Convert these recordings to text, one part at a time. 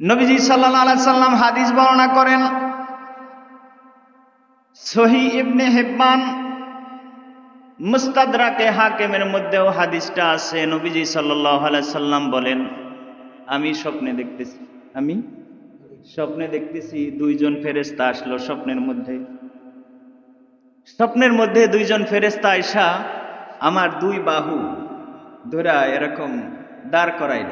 নবীজি সাল্লাহ সাল্লাম হাদিস বর্ণনা করেন, সহি ইবনে হেব্বান মুস্তাদরাকে হাকেমের মধ্যেও হাদিসটা আছে, নবীজি সাল্লাহ সাল্লাম বলেন, আমি স্বপ্নে দেখতেছি। আমি? স্বপ্নে দেখতেছি, দুইজন ফেরেস্তা আসলো স্বপ্নের মধ্যে। স্বপ্নের মধ্যে দুইজন ফেরেস্তা আইসা আমার দুই বাহু ধরা এরকম দাঁড় করাইল।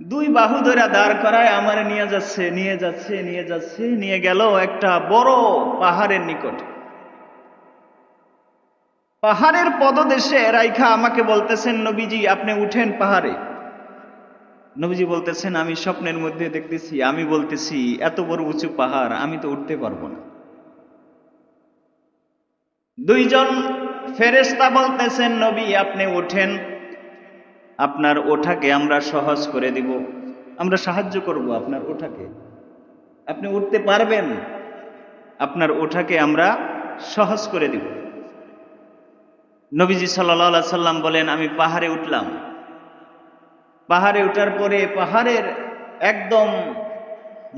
দুই বাহু ধরে দাঁড় করায় আমার নিয়ে যাচ্ছে নিয়ে যাচ্ছে নিয়ে যাচ্ছে, নিয়ে গেল একটা বড় পাহাড়ের নিকট। পাহাড়ের পদদেশে রাইখা আমাকে বলতেছেন, নবীজি, আপনি উঠেন পাহাড়ে। নবীজি বলতেছেন, আমি স্বপ্নের মধ্যে দেখতেছি, আমি বলতেছি, এত বড় উঁচু পাহাড়, আমি তো উঠতে পারব না। দুইজন ফেরেস্তা বলতেছেন, নবী, আপনি ওঠেন আপনার ওঠাকে আমরা সহজ করে দিব। আমরা সাহায্য করব আপনার ওঠাকে। আপনি উঠতে পারবেন। আপনার ওঠাকে আমরা সহজ করে দিব। নবীজি সাল্লা সাল্লাম বলেন, আমি পাহাড়ে উঠলাম। পাহাড়ে ওঠার পরে পাহাড়ের একদম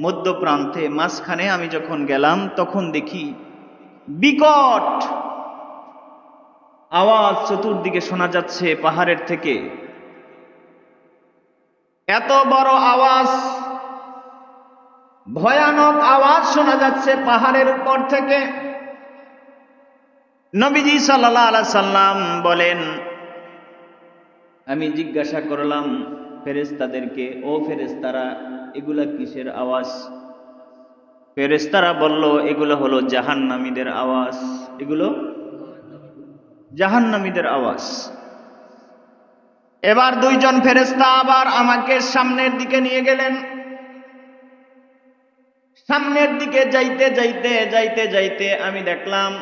মধ্য প্রান্তে মাঝখানে আমি যখন গেলাম, তখন দেখি বিকট আওয়াজ চতুর্দিকে শোনা যাচ্ছে পাহাড়ের থেকে। এত বড় আওয়াজ। ভয়ানক আওয়াজ শোনা যাচ্ছে পাহাড়ের উপর থেকে। নবীজি সাল্লাহ সাল্লাম বলেন, আমি জিজ্ঞাসা করলাম ফেরেস্তাদেরকে ও ফেরেস্তারা এগুলা কিসের আওয়াজ? ফেরেস্তারা বলল, এগুলো হলো জাহান্নামীদের আওয়াজ। এগুলো জাহান্নামীদের আওয়াজ। এবার দুইজন ফেরেস্তা আবার আমাকে সামনের দিকে নিয়ে গেলেন। সামনের দিকে যাইতে যাইতে যাইতে যাইতে আমি দেখলাম,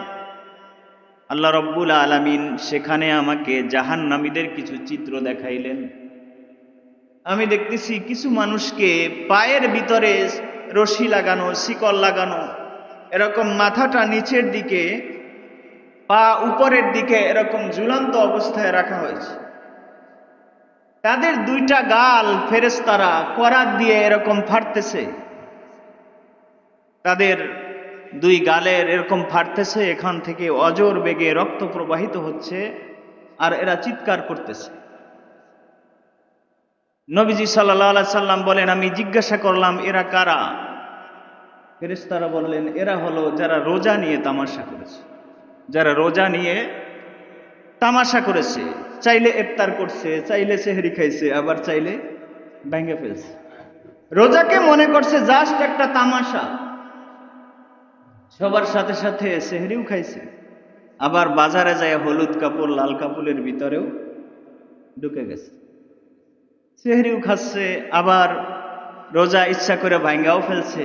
আল্লাহ রব্বুল আলামিন সেখানে আমাকে জাহান্নামীদের কিছু চিত্র দেখাইলেন। আমি দেখতেছি কিছু মানুষকে পায়ের ভিতরে রশি লাগানো, শিকল লাগানো, এরকম মাথাটা নিচের দিকে, পা উপরের দিকে এরকম ঝুলন্ত অবস্থায় রাখা হয়েছে। তাদের দুইটা গাল ফেরেস্তারা করাত দিয়ে এরকম ফাটতেছে। তাদের দুই গালের এরকম ফাটতেছে, এখান থেকে অজর বেগে রক্ত প্রবাহিত হচ্ছে আর এরা চিৎকার করতেছে। নবীজি সাল্লাহ সাল্লাম বলেন, আমি জিজ্ঞাসা করলাম, এরা কারা? ফেরেস্তারা বললেন, এরা হলো যারা রোজা নিয়ে তামাশা করেছে। যারা রোজা নিয়ে তামাশা করেছে। চাইলে ইফতার করছে, চাইলে সেহরি খাইছে, আবার চাইলে ভেঙে ফেলছে। রোজাকে মনে করছে জাস্ট একটা তামাশা। সবার সাথে সাথে সেহরিও খাইছে। আবার বাজারে যায় হলুদ কাপড়, লাল কাপড়ের ভিতরেও ঢুকে গেছে। সেহরিও খাচ্ছে, আবার রোজা ইচ্ছা করে ভাঙ্গাও ফেলছে।